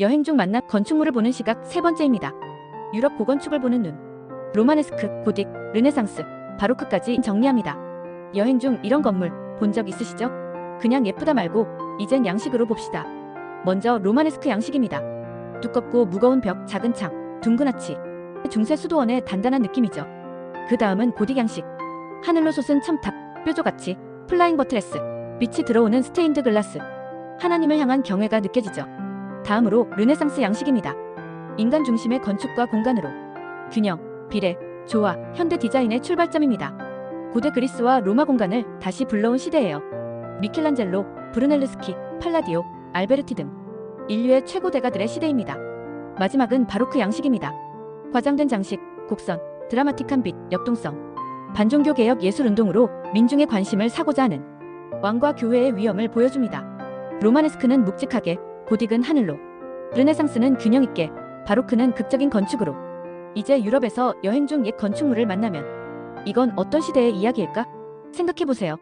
여행 중 만난 건축물을 보는 시각 세 번째입니다. 유럽 고건축을 보는 눈. 로마네스크, 고딕, 르네상스, 바로크까지 정리합니다. 여행 중 이런 건물 본 적 있으시죠? 그냥 예쁘다 말고 이젠 양식으로 봅시다. 먼저 로마네스크 양식입니다. 두껍고 무거운 벽, 작은 창, 둥근 아치. 중세 수도원의 단단한 느낌이죠. 그 다음은 고딕 양식. 하늘로 솟은 첨탑, 뾰족아치, 플라잉 버트레스, 빛이 들어오는 스테인드 글라스. 하나님을 향한 경외가 느껴지죠. 다음으로 르네상스 양식입니다. 인간 중심의 건축과 공간으로 균형, 비례, 조화, 현대 디자인의 출발점입니다. 고대 그리스와 로마 공간을 다시 불러온 시대예요. 미켈란젤로, 브루넬르스키, 팔라디오, 알베르티 등 인류의 최고 대가들의 시대입니다. 마지막은 바로크 양식입니다. 과장된 장식, 곡선, 드라마틱한 빛, 역동성. 반종교 개혁 예술 운동으로 민중의 관심을 사고자 하는 왕과 교회의 위엄을 보여줍니다. 로마네스크는 묵직하게, 고딕은 하늘로, 르네상스는 균형 있게, 바로크는 극적인 건축으로. 이제 유럽에서 여행 중 옛 건축물을 만나면 이건 어떤 시대의 이야기일까? 생각해 보세요.